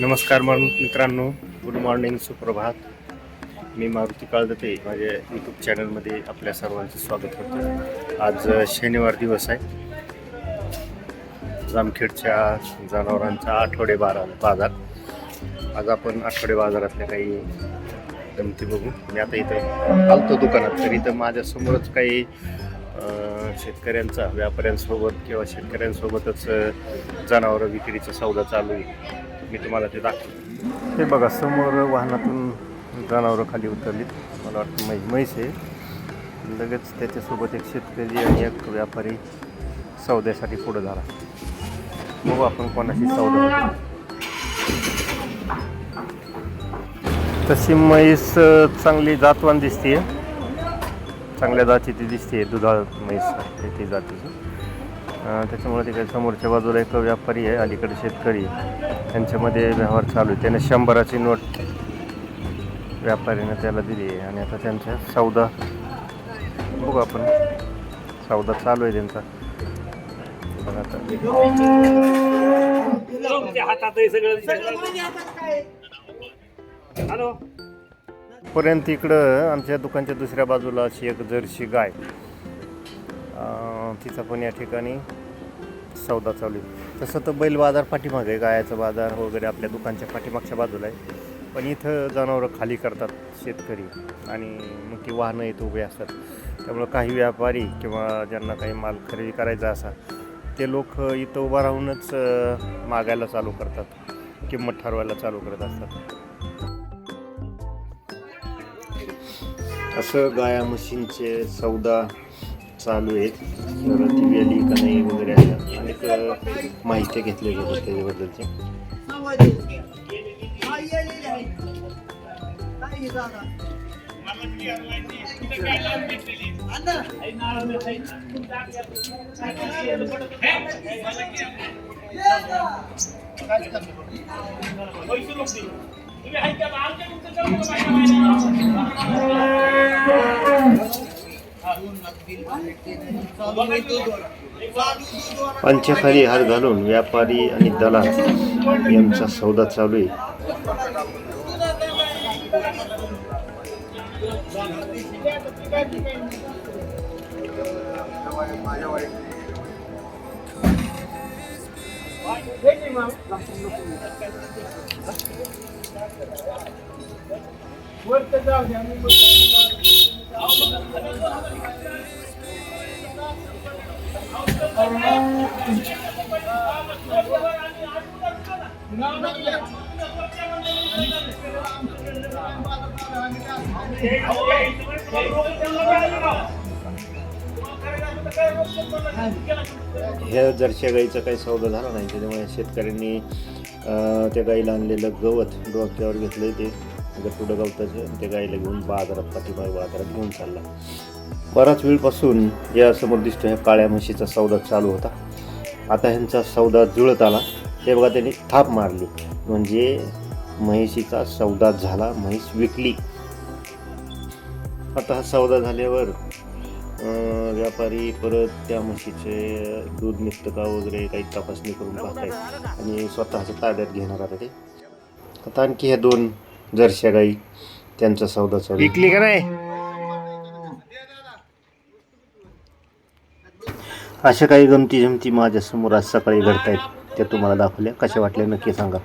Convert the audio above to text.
नमस्कार मित्रांनो good morning सुप्रभात. मी मारुती काळदते. माझ्या यूट्यूब चॅनलमध्ये आपल्या सर्वांचं स्वागत करतो. आज शनिवार दिवस आहे. जामखेडच्या जनावरांचा आठवडे बारा बाजार. आज आपण आठवडे बाजारातल्या काही गमती बघू. मी आता इथं आलतो दुकानात. तर इथं माझ्यासमोरच काही शेतकऱ्यांचा व्यापाऱ्यांसोबत किंवा शेतकऱ्यांसोबतच जनावरं विक्रीचा सौदा चालू आहे. मी तुम्हाला ते दाखवतो. हे बघा समोर वाहनातून जनावरं खाली उतरलीत. मला वाटतं मै म्हैस आहे. लगेच त्याच्यासोबत एक शेतकरी आणि एक व्यापारी सौद्यासाठी पुढं झाला. बघू आपण कोणाशी सौदा होतो. तशी म्हैस चांगली जातवान दिसते चांगल्या जातीची दिसते दुधाळ म्हैस ती जातीची. त्याच्यामुळे ते काही समोरच्या बाजूला एक व्यापारी आहे अलीकडे शेतकरी त्यांच्यामध्ये व्यवहार चालू आहे. त्याने शंभराची नोट व्यापारीने त्याला दिली आहे. आणि आता त्यांचा सौदा बघू आपण. सौदा चालू आहे त्यांचा. आता. पर्यंत इकडं आमच्या दुकानच्या दुसऱ्या बाजूला अशी एक जर्सी गाय. तिचा पण या ठिकाणी सौदा चालू आहे. तसं तर बैल बाजार पाठीमागे आहे गायाचा बाजार वगैरे आपल्या दुकानच्या पाठीमागच्या बाजूला आहे. पण इथं जनावरं खाली करतात शेतकरी आणि मग ती वाहनं इथं उभे असतात. त्यामुळं काही व्यापारी किंवा ज्यांना काही माल खरेदी करायचा असा ते लोक इथं उभं राहूनच मागायला चालू करतात. किंमत ठरवायला चालू करत असतात. असं गाया म्हशींचे सौदा चालू आहेत. तर ती वेली का नाही वगैरे अशा अनेक माहिती घेतली जातात त्याच्याबद्दलची. पंचखाली हात घालून व्यापारी आणि दलाल यांचा सौदा चालू आहे. ह्या जरशा गाईचा काही सौदा झाला नाही त्याच्यामुळे शेतकऱ्यांनी त्या गाईला आणलेलं गवत डोक्यावर घेतलं ते. पुढं गवताचं त्या गाईला घेऊन बाजारात पाठीमागे बाजारात घेऊन चालला. बराच वेळपासून या समोर दिसतो ह्या काळ्या म्हशीचा सौदा चालू होता. आता ह्यांचा सौदा जुळत आला. ते बघा त्यांनी थाप मारली. म्हणजे म्हैशीचा सौदा झाला म्हैस विकली. आता हा सौदा झाल्यावर व्यापारी परत त्या म्हशीचे दूध निघतं का वगैरे काही तपासणी करून पाहतायत. आणि स्वतःच्या ताब्यात घेणार आता ते. आता आणखी ह्या दोन जर्शा गाई त्यांचा सौदा चालू विकली का नाही? अशा काही गमती जमती माझ्यासमोर आज सकाळी घडतायत त्या तुम्हाला दाखवल्या. कशा वाटल्या नक्की सांगा.